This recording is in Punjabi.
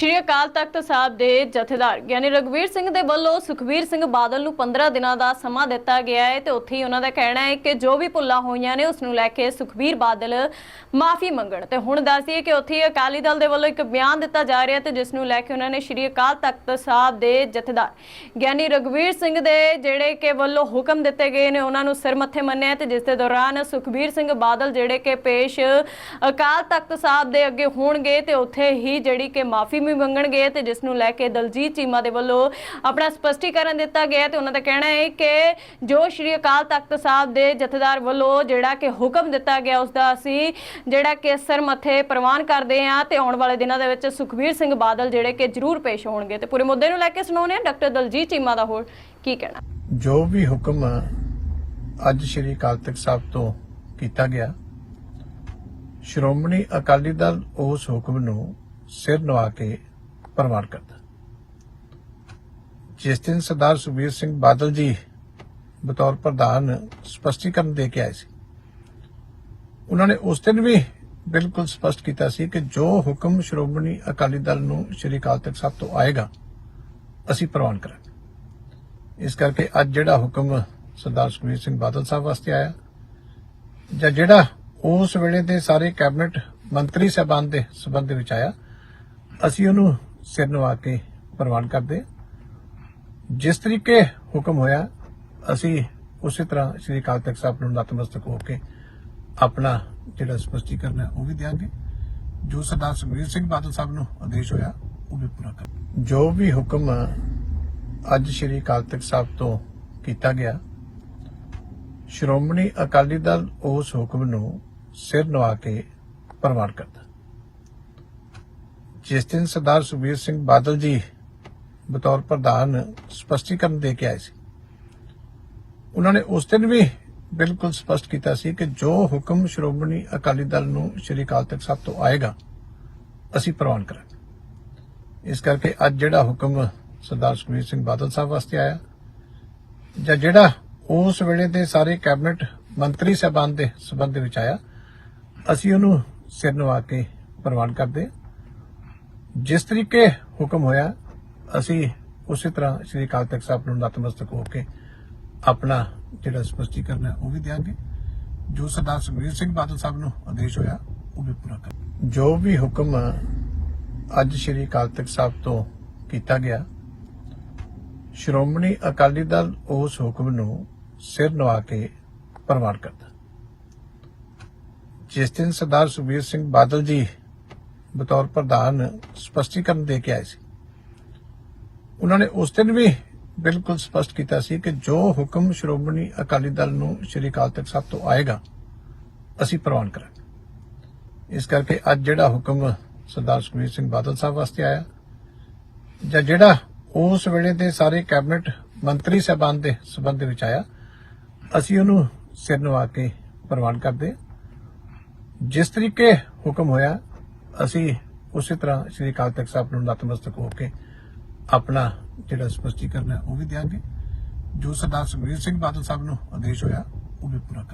ਸ਼੍ਰੀ ਅਕਾਲ ਤਖਤ ਸਾਹਿਬ ਦੇ ਜਥੇਦਾਰ ਗਿਆਨੀ ਰਗਵੀਰ ਸਿੰਘ ਦੇ ਵੱਲੋਂ ਸੁਖਬੀਰ ਸਿੰਘ ਬਾਦਲ ਨੂੰ 15 ਦਿਨਾਂ ਦਾ ਸਮਾਂ ਦਿੱਤਾ ਗਿਆ ਹੈ ਤੇ ਉੱਥੇ ਹੀ ਉਹਨਾਂ ਦਾ ਕਹਿਣਾ ਹੈ ਕਿ ਜੋ ਵੀ ਭੁੱਲਾਂ ਹੋਈਆਂ ਨੇ ਉਸ ਨੂੰ ਲੈ ਕੇ ਸੁਖਬੀਰ ਬਾਦਲ ਮਾਫੀ ਮੰਗਣ। ਤੇ ਹੁਣ ਦੱਸੀਏ ਕਿ ਉੱਥੇ ਹੀ ਅਕਾਲੀ ਦਲ ਦੇ ਵੱਲੋਂ ਇੱਕ ਬਿਆਨ ਦਿੱਤਾ ਜਾ ਰਿਹਾ ਤੇ ਜਿਸ ਨੂੰ ਲੈ ਕੇ ਉਹਨਾਂ ਨੇ ਸ਼੍ਰੀ ਅਕਾਲ ਤਖਤ ਸਾਹਿਬ ਦੇ ਜਥੇਦਾਰ ਗਿਆਨੀ ਰਗਵੀਰ ਸਿੰਘ ਦੇ ਜਿਹੜੇ ਕਿ ਵੱਲੋਂ ਹੁਕਮ ਦਿੱਤੇ ਗਏ ਨੇ ਉਹਨਾਂ ਨੂੰ ਸਿਰ ਮੱਥੇ ਮੰਨਿਆ ਤੇ ਜਿਸ ਦੇ ਦੌਰਾਨ ਸੁਖਬੀਰ ਸਿੰਘ ਬਾਦਲ ਜਿਹੜੇ ਕਿ ਪੇਸ਼ ਅਕਾਲ ਤਖਤ ਸਾਹਿਬ ਦੇ ਅੱਗੇ ਹੋਣਗੇ ਤੇ ਉੱਥੇ ਹੀ ਜਿਹੜੀ ਕਿ ਮਾਫੀ ਵੀ ਮੰਗਣਗੇ ਤੇ ਜਿਸ ਨੂੰ ਲੈ ਕੇ ਦਲਜੀਤ ਚੀਮਾ ਦੇ ਵੱਲੋਂ ਆਪਣਾ ਸਪਸ਼ਟੀਕਰਨ ਦਿੱਤਾ ਗਿਆ ਤੇ ਉਹਨਾਂ ਦਾ ਕਹਿਣਾ ਹੈ ਕਿ ਜੋ ਸ਼੍ਰੀ ਅਕਾਲ ਤਖਤ ਸਾਹਿਬ ਦੇ ਜਥੇਦਾਰ ਵੱਲੋਂ ਜਿਹੜਾ ਕਿ ਹੁਕਮ ਦਿੱਤਾ ਗਿਆ, ਉਸ ਦਾ ਅਸੀਂ ਜਿਹੜਾ ਕਿ ਸਿਰ ਮੱਥੇ ਪ੍ਰਵਾਨ ਕਰਦੇ ਹਾਂ ਤੇ ਆਉਣ ਵਾਲੇ ਦਿਨਾਂ ਦੇ ਵਿੱਚ ਸੁਖਬੀਰ ਸਿੰਘ ਬਾਦਲ ਜਿਹੜੇ ਕਿ ਜ਼ਰੂਰ ਪੇਸ਼ ਹੋਣਗੇ ਤੇ ਪੂਰੇ ਮੁੱਦੇ ਨੂੰ ਲੈ ਕੇ ਸੁਣਾਉਂਦੇ ਹਾਂ, ਡਾਕਟਰ ਦਲਜੀਤ ਚੀਮਾ ਦਾ ਹੋਰ ਕੀ ਕਹਿਣਾ। ਜੋ ਵੀ ਹੁਕਮ ਅੱਜ ਸ਼੍ਰੀ ਅਕਾਲ ਤਖਤ ਸਾਹਿਬ ਤੋਂ ਕੀਤਾ ਗਿਆ, ਸ਼੍ਰੋਮਣੀ ਅਕਾਲੀ ਦਲ ਉਸ ਹੁਕਮ ਨੂੰ ਸਿਰ ਨਵਾ ਕੇ ਪ੍ਰਵਾਨ ਕਰਦਾ। ਜਿਸ ਦਿਨ ਸਰਦਾਰ ਸੁਖਬੀਰ ਸਿੰਘ ਬਾਦਲ ਜੀ ਬਤੌਰ ਪ੍ਰਧਾਨ ਸਪਸ਼ਟੀਕਰਨ ਦੇ ਕੇ ਆਏ ਸੀ, ਉਹਨਾਂ ਨੇ ਉਸ ਦਿਨ ਵੀ ਬਿਲਕੁਲ ਸਪਸ਼ਟ ਕੀਤਾ ਸੀ ਕਿ ਜੋ ਹੁਕਮ ਸ਼੍ਰੋਮਣੀ ਅਕਾਲੀ ਦਲ ਨੂੰ ਸ਼੍ਰੀ ਅਕਾਲ ਤਖਤ ਸਾਹਿਬ ਤੋਂ ਆਏਗਾ, ਅਸੀਂ ਪ੍ਰਵਾਨ ਕਰਾਂਗੇ। ਇਸ ਕਰਕੇ ਅੱਜ ਜਿਹੜਾ ਹੁਕਮ ਸਰਦਾਰ ਸੁਖਬੀਰ ਸਿੰਘ ਬਾਦਲ ਸਾਹਿਬ ਵਾਸਤੇ ਆਇਆ, ਜਾਂ ਜਿਹੜਾ ਉਸ ਵੇਲੇ ਦੇ ਸਾਰੇ ਕੈਬਨਿਟ ਮੰਤਰੀ ਸਹਿਬਾਨ ਦੇ ਸਬੰਧ ਦੇ ਵਿੱਚ ਆਇਆ ਅਸੀਂ ਉਹਨੂੰ ਸਿਰ ਨਵਾ ਕੇ ਪ੍ਰਵਾਨ ਕਰਦੇ ਜਿਸ ਤਰੀਕੇ ਹੁਕਮ ਹੋਇਆ, ਅਸੀਂ ਉਸੇ ਤਰ੍ਹਾਂ ਸ੍ਰੀ ਅਕਾਲ ਤਖਤ ਸਾਹਿਬ ਨੂੰ ਨਤਮਸਤਕ ਹੋ ਕੇ ਆਪਣਾ ਜਿਹੜਾ ਸਪਸ਼ਟੀਕਰਨ ਹੈ, ਉਹ ਵੀ ਦਿਆਂਗੇ। ਜੋ ਸਰਦਾਰ ਸੁਖਬੀਰ ਸਿੰਘ ਬਾਦਲ ਸਾਹਿਬ ਨੂੰ ਆਦੇਸ਼ ਹੋਇਆ, ਉਹ ਵੀ ਪੂਰਾ ਕਰ ਜੋ ਵੀ ਹੁਕਮ ਅੱਜ ਸ਼੍ਰੀ ਅਕਾਲ ਤਖਤ ਸਾਹਿਬ ਤੋਂ ਕੀਤਾ ਗਿਆ, ਸ਼੍ਰੋਮਣੀ ਅਕਾਲੀ ਦਲ ਉਸ ਹੁਕਮ ਨੂੰ ਸਿਰ ਨਵਾ ਕੇ ਪ੍ਰਵਾਨ ਕਰਦਾ। ਜਿਸ ਦਿਨ ਸਰਦਾਰ ਸੁਖਬੀਰ ਸਿੰਘ ਬਾਦਲ ਜੀ ਬਤੌਰ ਪ੍ਰਧਾਨ ਸਪਸ਼ਟੀਕਰਨ ਦੇ ਕੇ ਆਏ ਸੀ, ਉਹਨਾਂ ਨੇ ਉਸ ਦਿਨ ਵੀ ਬਿਲਕੁਲ ਸਪਸ਼ਟ ਕੀਤਾ ਸੀ ਕਿ ਜੋ ਹੁਕਮ ਸ਼੍ਰੋਮਣੀ ਅਕਾਲੀ ਦਲ ਨੂੰ ਸ਼੍ਰੀ ਅਕਾਲ ਤਖਤ ਸਾਹਿਬ ਤੋਂ ਆਏਗਾ, ਅਸੀਂ ਪ੍ਰਵਾਨ ਕਰਾਂਗੇ ਇਸ ਕਰਕੇ ਅੱਜ ਜਿਹੜਾ ਹੁਕਮ ਸਰਦਾਰ ਸੁਖਬੀਰ ਸਿੰਘ ਬਾਦਲ ਸਾਹਿਬ ਵਾਸਤੇ ਆਇਆ, ਜਾਂ ਜਿਹੜਾ ਉਸ ਵੇਲੇ ਦੇ ਸਾਰੇ ਕੈਬਨਿਟ ਮੰਤਰੀ ਸਹਿਬਾਨ ਦੇ ਸਬੰਧ ਦੇ ਵਿੱਚ ਆਇਆ, ਅਸੀਂ ਉਹਨੂੰ ਸਿਰ ਨਵਾ ਕੇ ਪ੍ਰਵਾਨ ਕਰਦੇ ਹਾਂ। ਜਿਸ ਤਰੀਕੇ ਹੁਕਮ ਹੋਇਆ, ਅਸੀਂ ਉਸੇ ਤਰ੍ਹਾਂ ਸ੍ਰੀ ਅਕਾਲ ਤਖਤ ਸਾਹਿਬ ਨੂੰ ਨਤਮਸਤਕ ਹੋ ਕੇ ਆਪਣਾ ਜਿਹੜਾ ਸਪਸ਼ਟੀਕਰਨ ਹੈ, ਉਹ ਵੀ ਦਿਆਂਗੇ। ਜੋ ਸਰਦਾਰ ਸੁਖਬੀਰ ਸਿੰਘ ਬਾਦਲ ਸਾਹਿਬ ਨੂੰ ਆਦੇਸ਼ ਹੋਇਆ, ਉਹ ਵੀ ਪੂਰਾ ਕਰ ਜੋ ਵੀ ਹੁਕਮ ਅੱਜ ਸ੍ਰੀ ਅਕਾਲ ਤਖਤ ਸਾਹਿਬ ਤੋਂ ਕੀਤਾ ਗਿਆ, ਸ਼੍ਰੋਮਣੀ ਅਕਾਲੀ ਦਲ ਉਸ ਹੁਕਮ ਨੂੰ ਸਿਰ ਨਵਾ ਕੇ ਪ੍ਰਵਾਨ ਕਰਦਾ। ਜਿਸ ਦਿਨ ਸਰਦਾਰ ਸੁਖਬੀਰ ਸਿੰਘ ਬਾਦਲ ਜੀ ਬਤੌਰ ਪ੍ਰਧਾਨ ਸਪਸ਼ਟੀਕਰਨ ਦੇ ਕੇ ਆਏ ਸੀ। ਉਹਨਾਂ ਨੇ ਉਸ ਦਿਨ ਵੀ ਬਿਲਕੁਲ ਸਪਸ਼ਟ ਕੀਤਾ ਸੀ ਕਿ ਜੋ ਹੁਕਮ ਸ਼੍ਰੋਮਣੀ ਅਕਾਲੀ ਦਲ ਨੂੰ ਸ਼੍ਰੀ ਅਕਾਲ ਤਖਤ ਸਾਹਿਬ ਤੋਂ ਆਏਗਾ, ਅਸੀਂ ਪ੍ਰਵਾਨ ਕਰਾਂਗੇ। ਇਸ ਕਰਕੇ ਅੱਜ ਜਿਹੜਾ ਹੁਕਮ ਸਰਦਾਰ ਸੁਖਬੀਰ ਸਿੰਘ ਬਾਦਲ ਸਾਹਿਬ ਵਾਸਤੇ ਆਇਆ, ਜਾਂ ਜਿਹੜਾ ਉਸ ਵੇਲੇ ਦੇ ਸਾਰੇ ਕੈਬਨਿਟ ਮੰਤਰੀ ਸਹਿਬਾਨ ਦੇ ਸਬੰਧ ਦੇ ਵਿੱਚ ਆਇਆ, ਅਸੀਂ ਉਹਨੂੰ ਸਿਰ ਨਵਾ ਕੇ ਪ੍ਰਵਾਨ ਕਰਦੇ ਜਿਸ ਤਰੀਕੇ ਹੁਕਮ ਹੋਇਆ ਅਸੀਂ ਉਸੇ ਤਰ੍ਹਾਂ ਸ੍ਰੀ ਅਕਾਲ ਤਖਤ ਸਾਹਿਬ ਨੂੰ ਨਤਮਸਤਕ ਹੋ ਕੇ ਆਪਣਾ ਜਿਹੜਾ ਸਪਸ਼ਟੀਕਰਨ ਹੈ ਉਹ ਵੀ ਦਿਆਂਗੇ। ਜੋ ਸਰਦਾਰ ਸੁਖਬੀਰ ਸਿੰਘ ਬਾਦਲ ਸਾਹਿਬ ਨੂੰ ਆਦੇਸ਼ ਹੋਇਆ, ਉਹ ਵੀ ਪੂਰਾ ਕਰ